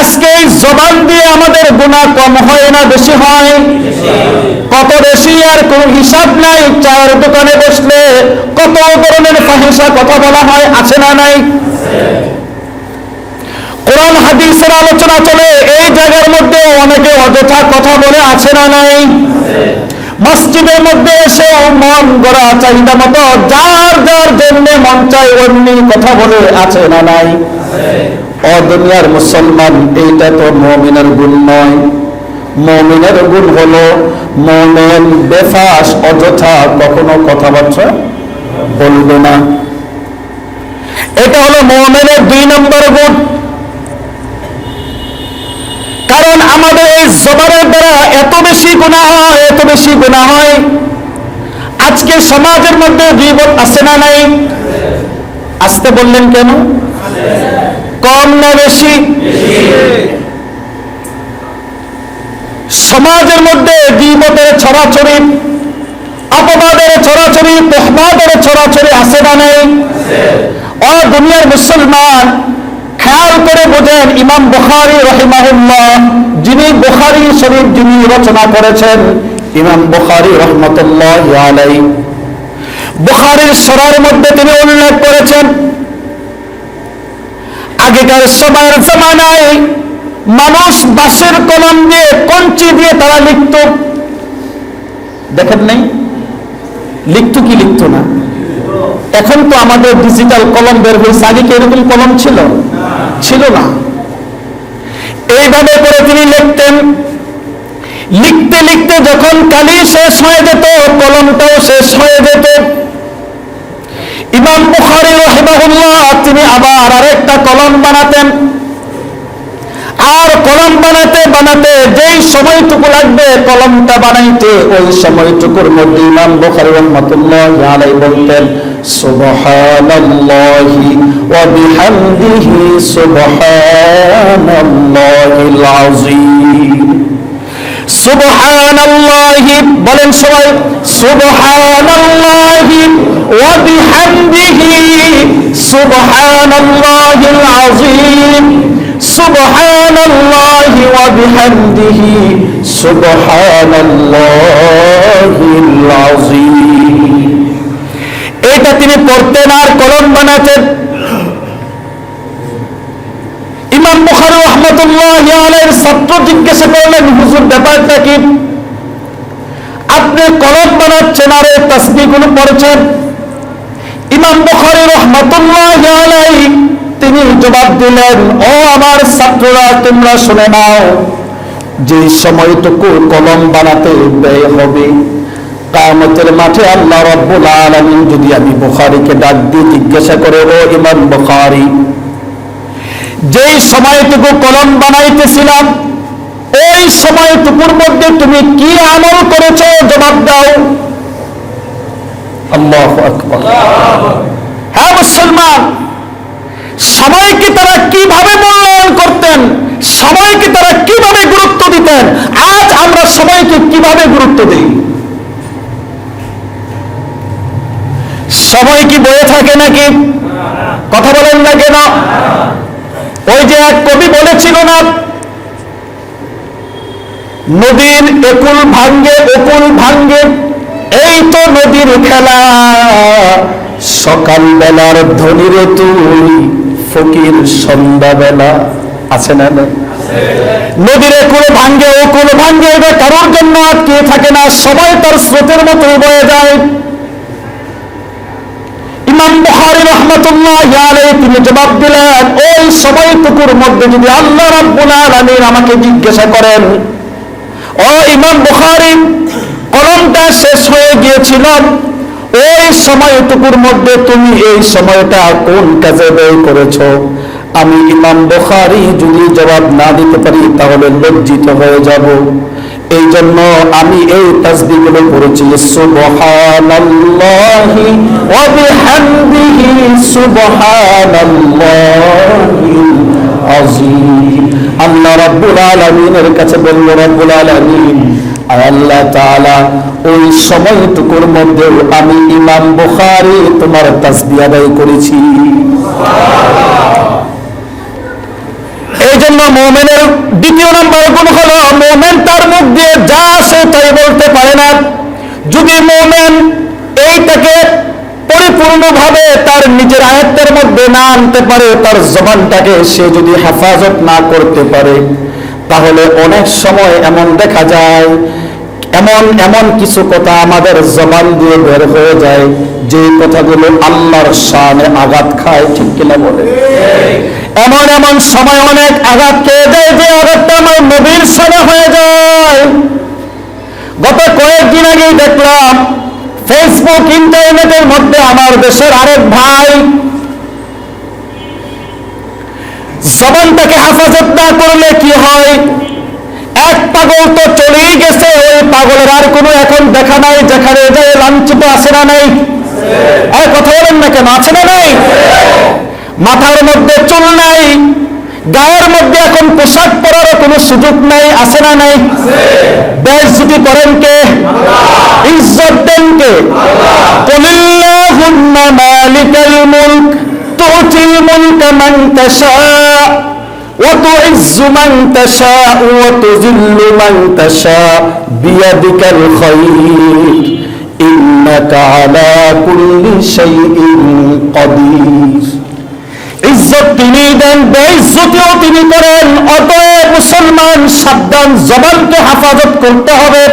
আজকে এই জবান দিয়ে আমাদের গুণা কম হয় না বেশি হয়? কত বেশি আর কোন হিসাব নাই? চায়ের দোকানে বসলে কত ধরনের ফাহিসা কথা বলা হয়, আছে না নাই? কোরআন, হাদিসের আলোচনা চলে, এই জায়গার মধ্যে অনেকে অযথা কথা বলে, আছে না নাই? মসজিদের মধ্যে এসে মন গড়া, চাহিদা মতো যার যার জন্য মন চাই অমনি কথা বলে, আছে না নাই? ও দুনিয়ার মুসলমান, এইটা তো মমিনের গুণ নয়। মমিনের গুণ হলো মমেন বেফাস, অযথা কখনো কথাবার্তা বলবে না। এটা হলো মমেনের দুই নম্বর গুণ। কারণ আমাদের এই জবানের দ্বারা এত বেশি গুণা হয় এত বেশি গুণা হয়। আজকে সমাজের মধ্যে জীবন আছে না নাই? আসতে বললেন কেন? কম না বেশি? সমাজের মধ্যে জীবতের ছড়াছড়ি, অপবাদের ছড়াছড়ি তোহবাদের ছড়াছড়ি আছে না নাই? ও দুনিয়ার মুসলমান খেয়াল করে বোঝেন, ইমাম বুখারি রহিমাহুল্লাহ, যিনি বুখারি শরীফ যিনি রচনা করেছেন, ইমাম বুখারি রহমতুল্লাহ আলাই বুখারির সরার মধ্যে তিনি উল্লেখ করেছেন আগেকার সময়ের জমানায় মানুষ বাঁশের কলম দিয়ে কঞ্চি দিয়ে তারা লিখত। দেখেন নাই? লিখত কি লিখত না? এখন তো আমাদের ডিজিটাল কলম বের হয়েছে। আগে কি এরকম কলম ছিল? ছিল না। এইভাবে করে তিনি লিখতেন। লিখতে লিখতে যখন কালি শেষ হয়ে যেত, কলমটাও শেষ হয়ে যেত। ইমাম বুখারী রাহিমাহুল্লাহ, তিনি আবার আরেকটা কলম বানাতেন। আর কলম বানাতে বানাতে যেই সময়টুকু লাগবে, কলমটা বানাইতে ওই সময়টুকুর মধ্যে ইমাম বুখারী রাহমাতুল্লাহ আলাইহি বলতেন, সুবহানাল্লাহি ওয়া বিহামদিহি সুবহানাল্লাহিল আযীম। বলেন সবাই এটা তিনি পড়তেন আর কলম বানাতেন ইমাম বুখারী রহমতুল্লাহ আলাইহির ছাত্র জিজ্ঞাসা করলেন, হুজুর, ব্যাপারটা কি? আপনি কলম বানাচ্ছেন আর এই তাসবিহগুলো পড়ছেন? ইমাম বুখারী রহমতুল্লাহ তিনি জবাব দিলেন, ও আমার ছাত্ররা, তোমরা শুনে নাও, যে সময়টুকু কলম বানাতে ব্যয় হবে কামতের মাঠে আল্লাহ রব্বুল আলামিন যদি আমি বুখারীকে ডাক দিয়ে জিজ্ঞাসা করে, ও ইমাম বুখারী, যেই সময়টুকু কলম বানাইতেছিলাম ওই সময়টুকুর মধ্যে তুমি কি আমল করেছ? জবাব দাও। হ্যাঁ মুসলমান, সময়কে তারা কীভাবে মূল্যায়ন করতেন? সময়কে তারা কীভাবে গুরুত্ব দিতেন? আজ আমরা সময়কে কীভাবে গুরুত্ব দিই? সময় কি বয়ে থাকে নাকি? কথা বলেন না কেন? ওই যে এক কবি বলেছিল না নদীর একুল ভাঙ্গে একুল ভাঙ্গে, এই তো নদীর খেলা। সকাল বেলার ধনির তুই ফকির সন্ধ্যাবেলা। আছে না নদীর একুল ভাঙ্গে ওকুল ভাঙ্গে এটা কারোর জন্য আটকে থাকে না? সবাই তার স্রোতের মতো বয়ে যায়। ইমাম বুখারী রাহমাতুল্লাহ তিনি জবাব দিলেন, ওই সময়টুকুর মধ্যে যদি আল্লাহ রাব্বুল আলামিন আমাকে জিজ্ঞাসা করেন ও ইমাম বুখারী, কলমটা শেষ হয়ে গিয়েছিল। ওই সময়টুকুর মধ্যে তুমি এই সময়টা কোন কাজে ব্যয় করেছ? আমি ইমাম বুখারী যদি জবাব না দিতে পারি, তাহলে লজ্জিত হয়ে যাব। এই জন্য আমি এই তাসবিহগুলো পড়েছি। সুবহানাল্লাহি ওয়া বিহামদিহি সুবহানাল্লাহিল আযীম। আল্লাহ রাব্বুল আলামিনের কাছে বলল, রাব্বুল আলামিন আল্লাহ তাআলা, ওই সময়টুকুর মধ্যে আমি ইমাম বুখারী তোমার তাসবিহ আদায় করেছি। এই জন্য মোমেনের নম্বর গুণ হলো, মোমেন তার মুখ দিয়ে যা আসে তাই বলতে পারে না। যদি মোমেন এইটাকে পরিপূর্ণভাবে তার নিজের আয়ত্তের মধ্যে না আনতে পারে, তার জবানটাকে সে যদি হেফাজত না করতে পারে, তাহলে অনেক সময় এমন দেখা যায়, এমন এমন কিছু কথা আমাদের জবান দিয়ে বের হয়ে যায়, যে কথাগুলো আল্লাহর শানে আঘাত খায়, ঠিক কিনা বলে? এমন এমন সময় অনেক আঘাত খেয়ে যায়, যে আঘাতটা আমার নবীর সানে হয়ে যায়। গত কয়েকদিন আগেই দেখলাম ফেসবুক ইন্টারনেটের মধ্যে আমার দেশের আরেক ভাই জবানটাকে হেফাজত না করলে কি হয়? এক পাগল তো চলেই গেছে ওই পাগলের আর কোনো এখন দেখা নাই যেখানে যে লাঞ্ছিত আছে না নাই? কথা বলেন না কেন আছে না নাই? মাথার মধ্যে চুল নাই গায়ের মধ্যে এখন পোশাক পরারও কোনো সুযোগ নাই আছে না নাই বেশ যদি করেন কে ইজ্জত দেন কে কুলিল্লাহুম্মা মালিকাল মুলক তুতিল মুলকা মান তাশা وتعز من تشاء وتذل من تشاء بيدك الخير إنك على كل شيء قدير ইজ্জত তিনি দেন, বেইজ্জতিও তিনি করেন। অতএব মুসলমান সাবধান, জবানকে হেফাজত করতে হবে।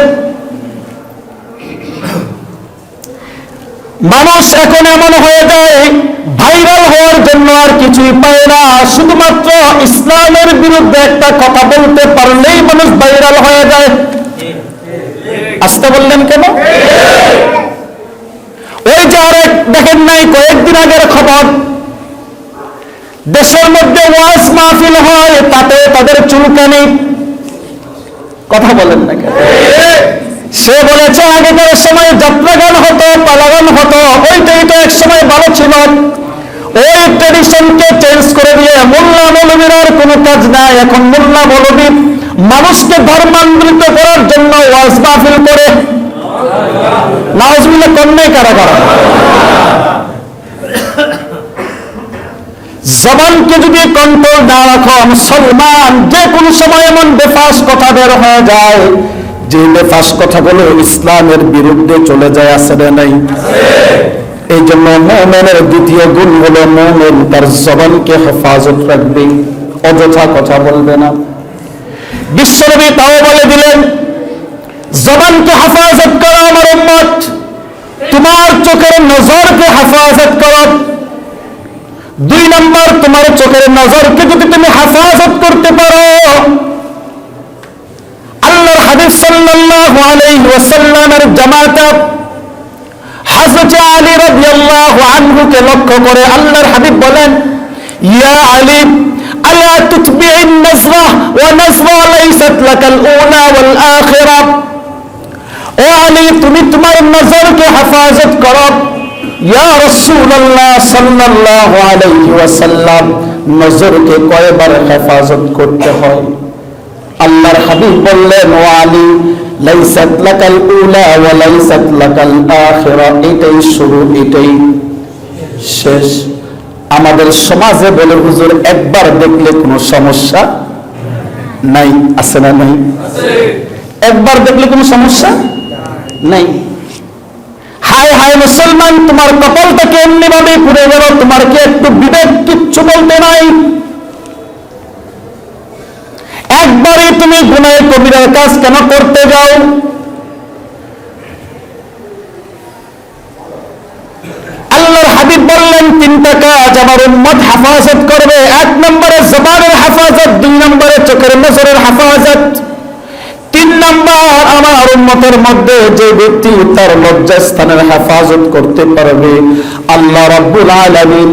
মানুষ এখন এমন হয়ে যায়, ভাইরাল হওয়ার জন্য আর কিছুই পায় না। শুধুমাত্র ইসলামের বিরুদ্ধে একটা কথা বলতে পারলেই মানুষ ভাইরাল হয়ে যায়। আসতে বললেন কেন? ওই যে আরেক, দেখেন নাই, কয়েকদিন আগের খবর। দেশের মধ্যে ওয়াজ মাহফিল হয়, তাতে তাদের চুলকানি। কথা বলেন না কেন? সে বলেছে, আগেকার সময় যাত্রাগান হতো, পালাগান হতো ওইটাই তো এক সময় ভালো ছিল। ওই ট্রেডিশনকে চেঞ্জ করে দিয়ে মোল্লা মৌলবীর আর কোনো কাজ নাই। এখন মোল্লা মৌলবী মানুষকে ধর্মান্তরিত করার জন্য ওয়াজ মাহফিল করে। নাওজমিলে কন্যাই কারা কারা জবানকে যদি কন্ট্রোল না রাখো, মুসলমান যে কোনো সময় এমন বেফাস কথা বের হয়ে যায়, যে বেফাস কথাগুলো ইসলামের বিরুদ্ধে চলে যায় না নাই? এই জন্য মোমেনের দ্বিতীয় গুণ হলো মোমেন, তার জবানকে হেফাজত রাখবে, অযথা কথা বলবে না। বিশ্বনবী তাও বলে দিলেন, জবানকে হেফাজত করো আমার উম্মত, তোমার চোখের নজরকে হেফাজত করো। দুই নম্বর, তোমার চোখের নজরকে যদি তুমি হেফাজত করতে পারো, আল্লাহর হাবিব সাল্লাল্লাহু আলাইহি ওয়াসাল্লামের জামাতা হযরত আলী রাদিয়াল্লাহু আনহুকে লক্ষ্য করে আল্লাহর হাবিব বলেন, ইয়া আলী, আলা তুতবি'in নাজরা ওয়া নাজরা লাইসাত লাকাল উলা ওয়াল আখিরা? ও আলী, তুমি তোমার নজরকে হেফাজত করো। রাসূলুল্লাহ সাল্লাল্লাহু আলাইহি ওয়াসাল্লাম নজরকে কয়বার হেফাজত করতে হয়? আল্লাহর হাবিব বললেন ও আলী লাইসাত লাকাল উলা ওয়া লাইসাত লাকাল আখিরা। এটাই শুরু এটাই শেষ। আমাদের সমাজে বলে হুজুর একবার দেখলে কোনো সমস্যা নাই। আছে না নাই? একবার দেখলে কোনো সমস্যা নাই? হায় হায় মুসলমান, তোমার কপালটাকে এমনি ভাবে পুড়ে গেল, তোমার কি একটু বিবেক, কিচ্ছু বলতে নাই। একবারে তুমি গুনায় কবিরার কাজ কেন করতে যাও? আল্লাহর হাবিব বললেন তিনটা কাজ আমার উম্মত হেফাজত করবে। এক নম্বরে জবানের হেফাজত, দুই নম্বরে চোখের নজরের হেফাজত। তিন নম্বর, আমার উন্মতের মধ্যে যে ব্যক্তি তার লজ্জাস্থানের হেফাজত করতে পারবে, আল্লাহ রাব্বুল আলামিন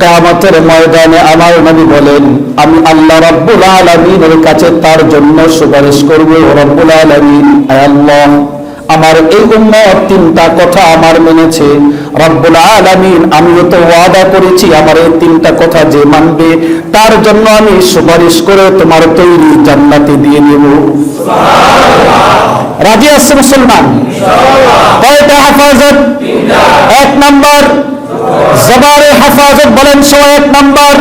কিয়ামতের ময়দানে আমার নবী বলেন, আমি আল্লাহ রাব্বুল আলামিনের কাছে তার জন্য সুপারিশ করব রাব্বুল আলামিন আল্লাহ। আমার এই উম্মত তিনটা কথা আমার মেনেছে। রব্বুল আলামিন আমিও তো ওয়াদা করেছি আমার এই তিনটা কথা যে মানবে। তার জন্য আমি সুপারিশ করে তোমার তৈরি জান্নাতে দিয়ে দেব রাজি আছে মুসলমান? কয়টা হেফাজত? এক নম্বর জবারে হেফাজত বলেন সো এক নম্বর।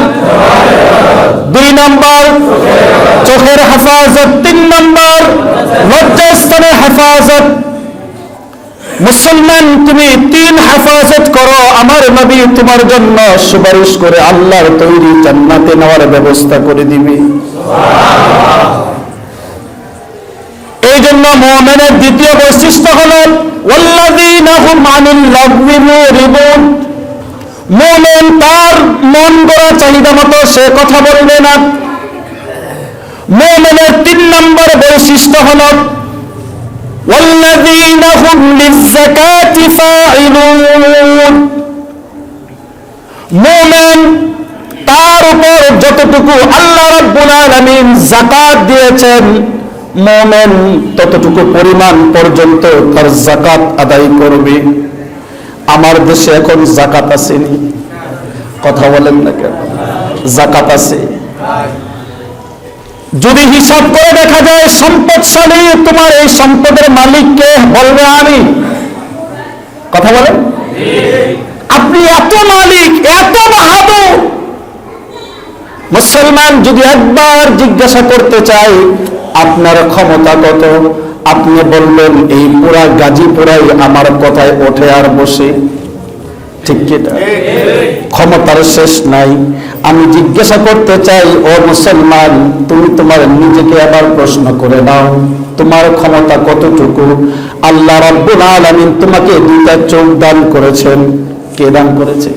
দুই নম্বর চোখের হেফাজত। তিন নম্বর লজ্জাস্থানের হেফাজত। মুসলমান, তুমি তিন হেফাজত করো, আমার নবী তোমার জন্য সুপারিশ করে আল্লাহর তৈরি জান্নাতে নেওয়ার ব্যবস্থা করে দিবে। এই জন্য মোহামেনের দ্বিতীয় বৈশিষ্ট্য হল মোমেন তার মন গড়া চাহিদা মতো সে কথা বলবে না। মোমেনের তিন নম্বর বৈশিষ্ট্য হল والذين هم للزكاة فاعلون মোমেন তার উপর যতটুকু আল্লাহ রাব্বুল আলামিন যাকাত দিয়েছেন মোমেন ততটুকু পরিমাণ পর্যন্ত তার যাকাত আদায় করবে আমার দেশে এখন জাকাত আসেনি কথা বলেন না কেন জাকাত আছে যদি হিসাব করে দেখা যায় সম্পদশালী তোমার এই সম্পদের মালিককে বলবে আমি? কথা বলেন। আপনি এত মালিক, এত বাহাদুর। মুসলমান যদি একবার জিজ্ঞাসা করতে চাই আপনার ক্ষমতা কত? আপনি বললেন, এই পুরা গাজীপুরাই আমার কথায় ওঠে আর বসে। ঠিক কিনা ক্ষমতার শেষ নাই। আমি জিজ্ঞাসা করতে চাই ও মুসলমান তুমি তোমার নিজেকে আবার প্রশ্ন করে নাও তোমার ক্ষমতা কতটুকু? আল্লাহ রাব্বুল আলামিন তোমাকে দুইটা চোখ দান করেছেন। কে দান করেছে?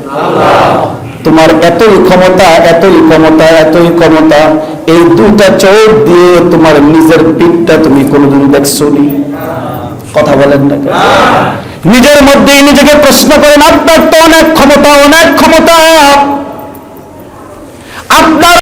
তোমার এতই ক্ষমতা এতই ক্ষমতা এতই ক্ষমতা এই দুটা চোখ দিয়ে তোমার নিজের পিঠটা তুমি কোনোদিন দেখছ নি কথা বলেন না? নিজের মধ্যেই নিজেকে প্রশ্ন করেন আপনার তো অনেক ক্ষমতা অনেক ক্ষমতা। আপনার